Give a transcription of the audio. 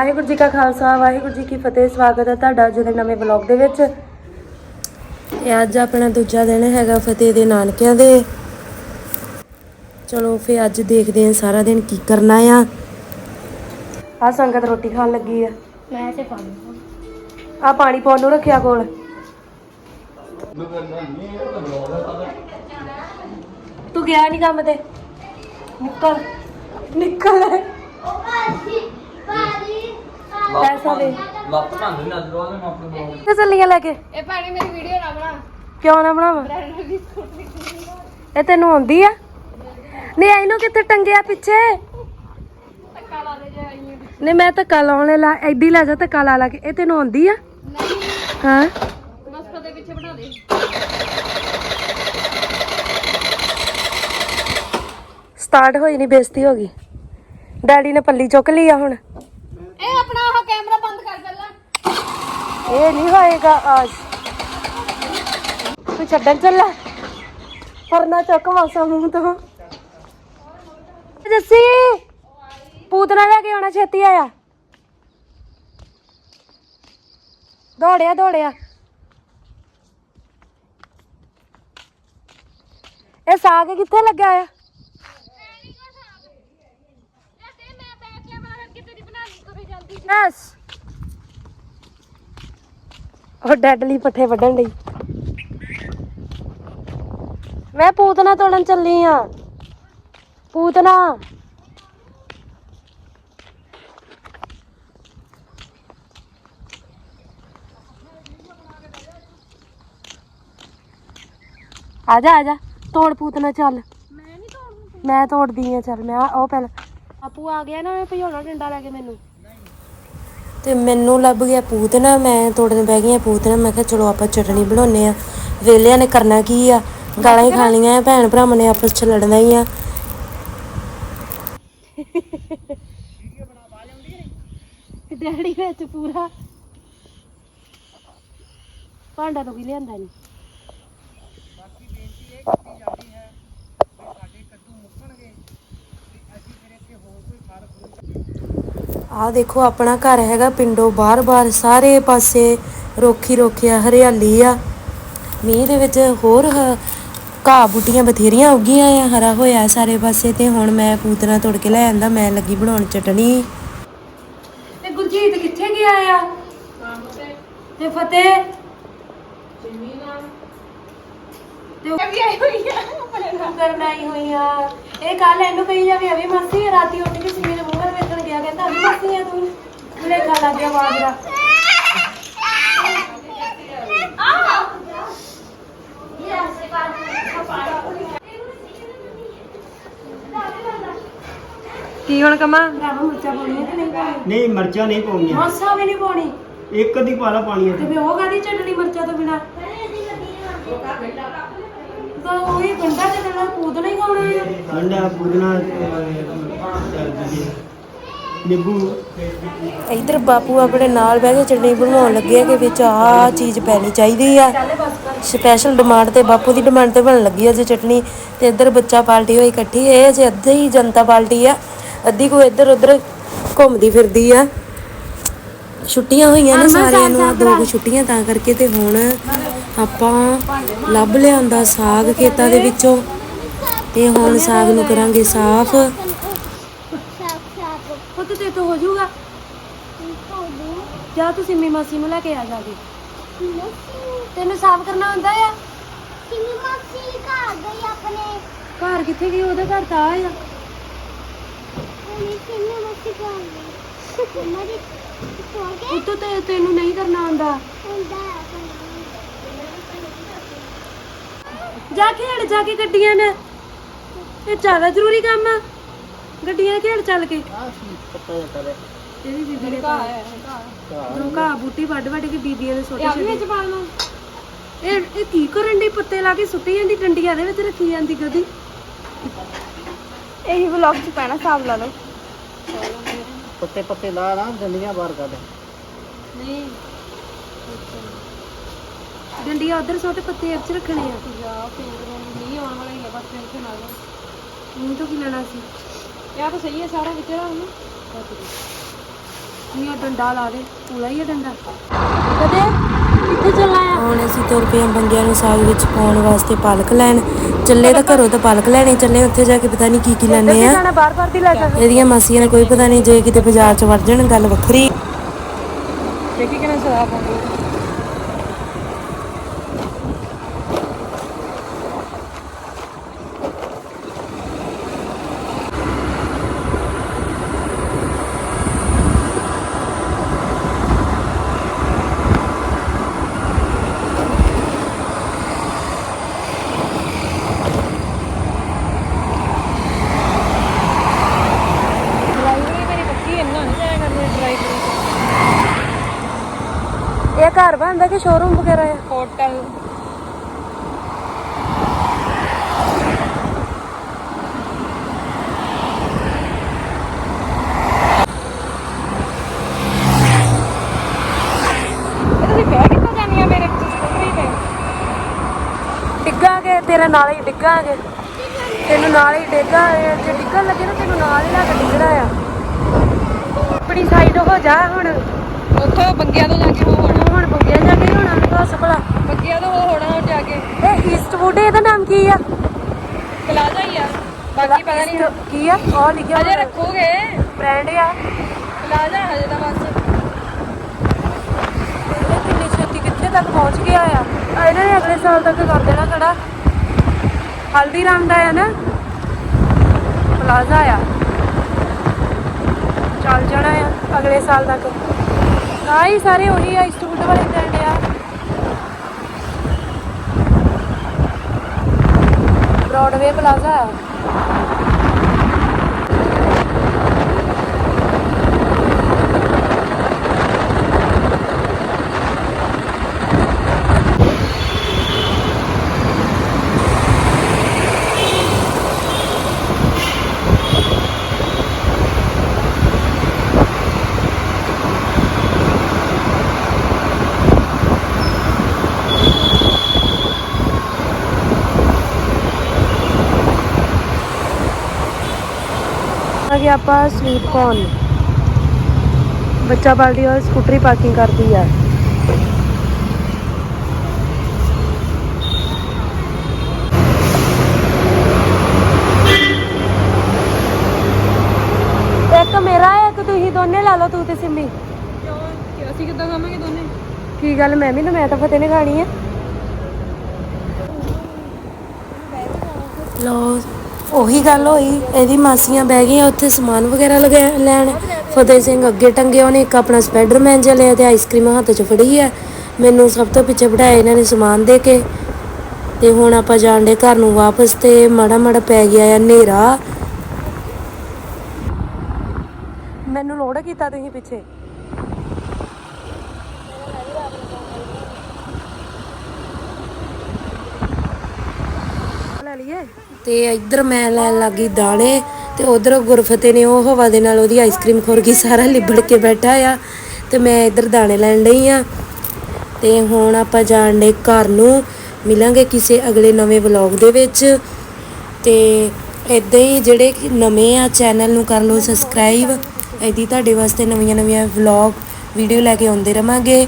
ਵਾਹਿਗੁਰੂ ਜੀ ਕਾ ਖਾਲਸਾ ਵਾਹਿਗੁਰੂ ਜੀ ਕੀ ਫਤਿਹ। ਸਵਾਗਤ ਹੈ ਤੁਹਾਡਾ ਅੱਜ ਦੇ ਨਵੇਂ ਵਲੌਗ ਦੇ ਵਿੱਚ। ਇਹ ਅੱਜ ਆਪਣਾ ਦੂਜਾ ਦਿਨ ਹੈਗਾ ਫਤਿਹ ਦੇ ਨਾਨਕਿਆਂ ਦੇ। ਚਲੋ ਫੇ ਅੱਜ ਦੇਖਦੇ ਹਾਂ ਸਾਰਾ ਦਿਨ ਕੀ ਕਰਨਾ ਆ। ਆ ਸੰਗਤ ਰੋਟੀ ਖਾਣ ਲੱਗੀ ਆ। ਮੈਂ ਤੇ ਪਾਣੀ ਆ ਪਾਣੀ ਪਾਉਣ ਨੂੰ ਰੱਖਿਆ ਕੋਲ। ਤੂੰ ਗਿਆ ਨਹੀਂ ਕੰਮ ਤੇ? ਨਿਕਲ। ਨਿਕਲ ਪੈਸਾ ਦੇ। ਲੱਤ ਭੰਨ ਦੇ ਨਜ਼ਰ ਉਹਦੇ ਮੈਂ ਆਪਣੇ ਬਲੌਗ ਤੇ ਚੱਲੀਆਂ ਲੈ ਕੇ? ਇਹ ਪਾਣੀ ਮੇਰੀ ਵੀਡੀਓ ਨਾ ਬਣਾ ਕਿਉਂ ਨਾ ਬਣਾਵਾਂ? ਇਹ ਤੈਨੂੰ ਆਉਂਦੀ ਆ? ਨਹੀਂ ਇਹਨੂੰ ਕਿੱਥੇ ਟੰਗਿਆ ਪਿੱਛੇ? ਧੱਕਾ ਲਾ ਦੇ ਜੇ ਆਈ ਹੈ ਨਹੀਂ ਮੈਂ ਧੱਕਾ ਲਾਉਣੇ ਲਾ ਐਡੀ ਲੈ ਜਾ ਧੱਕਾ ਲਾ ਲਾ ਕੇ। ਇਹ ਤੈਨੂੰ ਆਉਂਦੀ ਆ? ਨਹੀਂ। ਹਾਂ। ਬਸ ਫਤੇ ਪਿੱਛੇ ਬਣਾ ਦੇ। ਸਟਾਰਟ ਹੋਈ ਨਹੀਂ ਬੇਇੱਜ਼ਤੀ ਹੋ ਗਈ। ਡੈਡੀ ਨੇ ਪੱਲੀ ਚੁੱਕ ਲਈ ਆ ਹੁਣ ਇਹ ਆਪਣਾ ਉਹ ਕੈਮਰਾ ਬੰਦ ਕਰ ਪਹਿਲਾਂ ਇਹ ਨਹੀਂ ਹੋਏਗਾ ਅੱਜ। ਤੂੰ ਛੱਡਣ ਚੱਲਾ। ਪਰਨਾ ਚੁੱਕ ਮਾਸਾ ਮੂੰਹ ਤੋਂ। ਜੱਸੀ ਪੂਤਨਾ ਲੈ ਕੇ ਆਉਣਾ ਛੇਤੀ ਆਇਆ ਦੌੜਿਆ ਦੌੜਿਆ। ਇਹ ਸਾਗ ਕਿੱਥੇ ਲੱਗਿਆ ਆ? ਯਸ ਉਹ ਡੈਡਲੀ ਪੱਠੇ ਵੱਢਣ ਲਈ। ਮੈਂ ਪੂਤਨਾ ਤੋੜਨ ਚੱਲੀ ਆ। ਪੂਤਨਾ। ਆ ਜਾ ਆ ਜਾ ਤੋੜ ਪੂਤਨਾ ਚੱਲ। ਮੈਂ ਨਹੀਂ ਤੋੜਨਾ ਮੈਂ ਤੋੜਦੀ ਆ ਚੱਲ ਮੈਂ ਉਹ ਪਹਿਲਾਂ। ਆਪੂ ਆ ਗਿਆ ਨਾ ਭਜੋਣਾ ਡੰਡਾ ਲੈ ਕੇ ਮੈਨੂੰ। ਤੇ ਮੈਨੂੰ ਲੱਭ ਗਿਆ ਪੂਤਨਾ ਮੈਂ ਤੋੜਨ ਬਹਿ ਗਈ ਆ ਪੂਤਨਾ ਮੈਂ ਕਿਹਾ ਚਲੋ ਆਪਾਂ ਚਟਣੀ ਬਣਾਉਨੇ ਆ ਵੇਲਿਆਂ ਨੇ ਕਰਨਾ ਕੀ ਆ? ਗਾਲਾਂ ਹੀ ਖਾਣੀਆਂ ਆ, ਭੈਣ ਭਰਾਵਾਂ ਨੇ ਆਪਸ ਚ ਲੜਨਾ ਹੀ ਆ। ਡੈਡੀ ਵਿੱਚ ਪੂਰਾ ਭਾਂਡਾ ਤੋਂ ਵੀ ਲਿਆਂਦਾ ਨਹੀਂ ਆ ਦੇਖੋ ਆਪਣਾ ਘਰ ਹੈਗਾ ਪਿੰਡੋਂ ਬਾਹਰ-ਬਾਹਰ ਸਾਰੇ ਪਾਸੇ ਰੋਖੀ ਰੋਖਿਆ ਹਰਿਆਲੀ ਆ। ਮੀਂਹ ਦੇ ਵਿੱਚ ਹੋਰ ਘਾਹ ਬੂਟੀਆਂ ਬਥੇਰੀਆਂ ਉੱਗੀਆਂ ਆ ਹਰਾ ਹੋਇਆ ਸਾਰੇ ਪਾਸੇ ਤੇ ਹੁਣ ਮੈਂ ਪੂਤਨਾ ਤੋੜ ਕੇ ਲੈ ਆਂਦਾ ਮੈਂ ਲੱਗੀ ਬਣਾਉਣ ਚਟਣੀ। ਤੇ ਗੁਰਜੀਤ ਕਿੱਥੇ ਗਿਆ ਆ? ਤੇ ਫਤਿਹ? ਤੇ ਆਈ ਹੋਈ ਆ ਆਪਣੇ ਨਾਲ ਕਰਨ ਆਈ ਹੋਈ ਆ। ਇਹ ਕੱਲ ਇਹਨੂੰ ਕਹੀ ਜਾਵੇ ਅਭੀ ਮਾਸੀ ਰਾਤੀ ਉੱਠ ਕੇ ਵੇਖਣ ਗਿਆ ਕਹਿੰਦਾ ਅਭੀ ਮਾਸੀ ਆ ਤੂੰ ਭੁਲੇਖਾ ਲੱਗ ਗਿਆ ਆਵਾਜ਼ ਦਾ। ਕੀ ਹੁਣ ਕਮਾ? ਰਾਮ ਮਿਰਚਾਂ ਪਾਉਣੀਆਂ ਕਿ ਨਹੀਂ ਪਾਉਣੀਆਂ ਨਹੀਂ ਮਿਰਚਾਂ ਨਹੀਂ ਪਾਉਣੀਆਂ। ਮਾਸਾ ਵੀ ਨਹੀਂ ਪਾਉਣੀ। ਇੱਕ ਅੱਧੀ ਪਾ ਲਾ ਪਾਣੀ ਤੇ ਫੇ ਉਹ ਕਾਦੀ ਚਟਣੀ ਮਿਰਚਾਂ ਤੋਂ ਬਿਨਾ? ਤਾਂ ਉਹੀ ਗੰਡਾ ਚੱਲਣਾ ਪੂਤ ਨਹੀਂ ਖਾਣਾ ਹੈ ਗੰਡਾ ਪੁਦੀਨਾ ਨਿੰਬੂ। ਇਧਰ ਬਾਪੂ ਆਪਣੇ ਨਾਲ ਬਹਿ ਕੇ ਚਟਨੀ ਬਣਾਉਣ ਲੱਗੇ ਆ ਕਿ ਵਿੱਚ ਆਹ ਚੀਜ਼ ਪੈਣੀ ਚਾਹੀਦੀ ਆ। ਸਪੈਸ਼ਲ ਡਿਮਾਂਡ ਤੇ ਬਾਪੂ ਦੀ ਡਿਮਾਂਡ ਤੇ ਬਣਨ ਲੱਗੀ ਆ ਜੇ ਚਟਨੀ। ਤੇ ਇੱਧਰ ਬੱਚਾ ਪਾਰਟੀ ਹੋਈ ਇਕੱਠੀ ਇਹ ਜੇ ਅੱਧੀ ਹੀ ਜਨਤਾ ਪਾਰਟੀ ਆ ਅੱਧੀ ਕੋਈ ਇੱਧਰ ਉੱਧਰ ਘੁੰਮਦੀ ਫਿਰਦੀ ਆ। ਛੁੱਟੀਆਂ ਹੋਈਆਂ ਨੇ ਸਾਰਿਆਂ ਨੂੰ ਦੋ ਕੁ ਛੁੱਟੀਆਂ ਤਾਂ ਕਰਕੇ ਤੇ ਹੁਣ ਆਪਾਂ ਲੱਭ ਲਿਆਂਦਾ ਸਾਗ ਖੇਤਾਂ ਦੇ ਵਿੱਚੋਂ। ਤੇ ਹੁਣ ਸਾਗ ਨੂੰ ਕਰਾਂਗੇ ਸਾਫ਼। ਤੇ ਤੋਂ ਹੋ ਜਾਊਗਾ ਜਾਂ ਤੁਸੀਂ ਸਿੰਮੀ ਮਾਸੀ ਨੂੰ ਲੈ ਕੇ ਆ ਜਾਗੇ ਤੈਨੂੰ ਸਾਫ਼ ਕਰਨਾ ਹੁੰਦਾ ਆ? ਘਰ ਕਿੱਥੇ ਗਈ? ਉਹਦਾ ਘਰ ਤਾਂ ਆ। ਉੱਤੋਂ ਤੇ ਤੈਨੂੰ ਨਹੀਂ ਕਰਨਾ ਆਉਂਦਾ। ਜਾ ਖੇਡ, ਜਾ ਕੇ ਗੱਡੀਆਂ ਨੇ। ਇਹ ਜ਼ਿਆਦਾ ਜ਼ਰੂਰੀ ਕੰਮ ਆ। ਗੱਡੀਆਂ ਖੇਡ ਚੱਲ ਕੇ। ਤੇਰੀ ਬੀਬੀ ਨੇ ਦੋ ਘਾਹ ਬੂਟੀ ਵੱਢ ਵੱਢ ਕੇ ਬੀਬੀਆਂ ਨੇ ਸੁੱਟ ਛੱਡੀ। ਵਿੱਚ ਪਾਣਾ ਇਹ ਇਹ ਕੀ ਕਰਨ ਦੀ ਪੱਤੇ ਲਾ ਕੇ ਸੁੱਟੀ ਜਾਂਦੀ ਡੰਡੀਆਂ ਦੇ ਵਿੱਚ ਰੱਖੀ ਜਾਂਦੀ ਗਦੀ ਇਹੀ ਵਲੌਗ ਚ ਪੈਣਾ ਹਿਸਾਬ ਲਾ ਲਓ। ਪੱਤੇ ਪੱਤੇ ਲਾ ਨਾ ਡੰਡੀਆਂ ਬਾਹਰ ਕੱਢ। ਨਹੀਂ। ਡੰਡੀਆਂ ਉਧਰ ਸੁੱਟ ਪੱਤੇ ਇੱਥੇ ਰੱਖਣੇ ਆ। ਜਾ ਪਿੰਡ ਨੂੰ ਨਹੀਂ ਆਉਣ ਵਾਲਾ ਹੀ ਆ ਬਸ ਟੈਨਸ਼ਨ ਆ ਜਾ ਮੂੰਹ ਤੋਂ ਕੀ ਲੈਣਾ ਸੀ? ਯਾ ਤਾਂ ਸਹੀ ਹੈ ਸਾਰਾ ਵਿਚਾਰਾ ਹੁਣ ਕੀ ਉਹ ਡੰਡਾ ਲਾ ਦੇ ਪੂਰਾ ਹੀ ਡੰਡਾ। ਕਦੇ? ਕਿੱਥੇ ਚੱਲਾ ਆ? ਹੁਣ ਅਸੀਂ ਤੁਰ ਪਏ ਬੰਗਿਆਂ ਨੂੰ ਸਾਗ ਵਿੱਚ ਪਾਉਣ ਵਾਸਤੇ ਪਾਲਕ ਲੈਣ। ਚੱਲੇ ਤਾਂ ਘਰੋਂ ਤਾਂ ਪਾਲਕ ਲੈਣੇ ਚੱਲੇ ਉੱਥੇ ਜਾ ਕੇ ਪਤਾ ਨਹੀਂ ਕੀ ਕੀ ਲੈਣੇ ਆ। ਜਾਣਾ ਬਾਰ ਬਾਰ ਦੀ ਲੈ ਜਾ ਇਹਦੀਆਂ ਮਾਸੀਆਂ ਨੇ ਕੋਈ ਪਤਾ ਨਹੀਂ ਜੇ ਕਿਤੇ ਬਾਜ਼ਾਰ ਚ ਵੜ ਜਾਣ ਗੱਲ ਵੱਖਰੀ। ਦੇਖੀ ਕਿਵੇਂ ਸਦਾ ਪਾਉਂਦੀ ਡਰਾਈਵਰੀ ਮੇਰੀ ਪੱਕੀ ਇੰਨਾ ਨਹੀਂ ਜਾਇਆ ਕਰਦੀ ਡਰਾਈਵਰੀ ਇਹ ਘਰ ਬਣਦਾ ਕਿ ਸ਼ੋਰੂਮ ਵਗੈਰਾ ਆ? ਹੋਟਲ ਤੇਰੇ ਨਾਲ ਹੀ ਡਿੱਗਾਂਗੇ। ਤੈਨੂੰ ਨਾਲ ਹੀ ਡਿੱਗਾਂਗੇ ਜੇ ਡਿੱਗਣ ਲੱਗੇ ਨਾ ਤੈਨੂੰ ਨਾਲ ਹੀ ਲੈ ਕੇ ਡਿੱਗਣਾ ਆ। ਆਪਣੀ ਸਾਈਡ ਹੋ ਜਾ ਹੁਣ। ਉੱਥੋਂ ਬੰਗਿਆ ਤੋਂ ਜਾ ਕੇ ਹੋ ਹੋਣਾ। ਹੁਣ ਬੰਗਿਆ ਜਾ ਕੇ ਹੁਣ ਹੱਸ ਭਲਾ। ਬੰਗਿਆ ਤੋਂ ਹੋ ਹੋਣਾ ਹੁਣ ਜਾ ਕੇ। ਇਹ ਈਸਟਵੁੱਡ ਇਹਦਾ ਨਾਮ ਕੀ ਆ? ਪਲਾਜ਼ਾ ਹੀ ਆ। ਬਾਕੀ ਪਤਾ ਨਹੀਂ। ਕੀ ਆ? ਉਹ ਲਿਖਿਆ ਅਜੇ ਰੱਖੋਗੇ? ਬ੍ਰਾਂਡ ਆ। ਪਲਾਜ਼ਾ ਹਜੇ ਤਾਂ ਬਸ। ਇਹ ਕਿੰਨੀ ਛੇਤੀ ਕਿੱਥੇ ਤੱਕ ਪਹੁੰਚ ਗਿਆ ਆ? ਆ ਇਹਨਾਂ ਨੇ ਅਗਲੇ ਸਾਲ ਤੱਕ ਕਰ ਦੇਣਾ ਖੜਾ। ਹਲਦੀਰਾਮ ਦਾ ਆ ਨਾ? ਪਲਾਜ਼ਾ ਆ। ਚੱਲ ਜਾਣਾ ਆ ਅਗਲੇ ਸਾਲ ਤੱਕ। ਆ ਸਾਰੇ ਉਹੀ ਆ ਇੰਸਟੀਚਿਊਟ ਵਾਲੇ ਬ੍ਰਾਂਡ ਆ। ਬ੍ਰੌਡਵੇ ਪਲਾਜ਼ਾ ਆਪਾਂ ਸਵੀਟ ਕੌਰਨ। ਬੱਚਾ ਬਾਲਦੀ ਔਰ ਸਕੂਟਰੀ ਪਾਰਕਿੰਗ ਕਰਦੀ ਆ। ਇੱਕ ਮੇਰਾ ਹੈ, ਇੱਕ ਤੁਸੀਂ ਦੋਨੇ ਲਾ ਲਓ ਤੂੰ ਤੇ ਸਿੰਮੀ। ਕਿਉਂ ਅਸੀਂ ਕਿੱਦਾਂ ਖਾਵਾਂਗੇ ਦੋਨੇ? ਕੀ ਗੱਲ ਮੈਂ ਵੀ ਨਾ ਮੈਂ ਤਾਂ ਫਤਿਹ ਨੇ ਖਾਣੀ ਆ। ਲੋ ਉਹੀ ਗੱਲ ਹੋਈ, ਇਹਦੀ ਮਾਸੀਆਂ ਬਹਿ ਗਈਆਂ, ਉੱਥੇ ਸਮਾਨ ਵਗੈਰਾ ਲਗਾ, ਲੈਣ। ਫਤਿਹ ਸਿੰਘ ਅੱਗੇ ਟੰਗੇ ਉਹਨੇ ਇੱਕ ਆਪਣਾ ਸਪਾਈਡਰਮੈਨ ਜਿਹਾ ਲਿਆ ਤੇ ਆਈਸਕ੍ਰੀਮ ਹੱਥ 'ਚ ਫੜੀ ਹੈ ਮੈਨੂੰ ਸਭ ਤੋਂ ਪਿੱਛੇ ਬਿਠਾਇਆ ਇਹਨਾਂ ਨੇ ਸਮਾਨ ਦੇ ਕੇ। ਤੇ ਹੁਣ ਆਪਾਂ ਜਾਣ ਦੇ ਘਰ ਨੂੰ ਵਾਪਸ ਤੇ ਮਾੜਾ ਮਾੜਾ ਪੈ ਗਿਆ ਆ ਹਨੇਰਾ। ਮੈਨੂੰ ਲੋੜ ਕੀਤਾ ਤੁਸੀਂ ਪਿੱਛੇ। ਲੈ ਲਈਏ। ਤੇ ਇੱਧਰ ਮੈਂ ਲੈਣ ਲੱਗੀ ਦਾਣੇ ਤੇ ਉਧਰ ਗੁਰਫਤੇ ਨੇ ਉਹ ਹਵਾ ਦੇ ਨਾਲ ਉਹਦੀ ਆਈਸਕ੍ਰੀਮ ਖੁਰ ਗਈ ਸਾਰਾ ਲਿਬੜ ਕੇ ਬੈਠਾ ਆ ਤੇ ਮੈਂ ਇੱਧਰ ਦਾਣੇ ਲੈਣ ਲਈ ਆ। ਤੇ ਹੁਣ ਆਪਾਂ ਜਾਣ ਦੇ ਘਰ ਨੂੰ, ਮਿਲਾਂਗੇ ਕਿਸੇ ਅਗਲੇ ਨਵੇਂ ਵਲੌਗ ਦੇ ਵਿੱਚ। ਤੇ ਇਦਾਂ ਹੀ ਜਿਹੜੇ ਨਵੇਂ ਆ ਚੈਨਲ ਨੂੰ ਕਰ ਲਓ ਸਬਸਕ੍ਰਾਈਬ ਐਦੀ ਤੁਹਾਡੇ ਵਾਸਤੇ ਨਵੀਆਂ ਨਵੀਆਂ ਵਲੌਗ ਵੀਡੀਓ ਲੈ ਕੇ ਆਉਂਦੇ ਰਵਾਂਗੇ।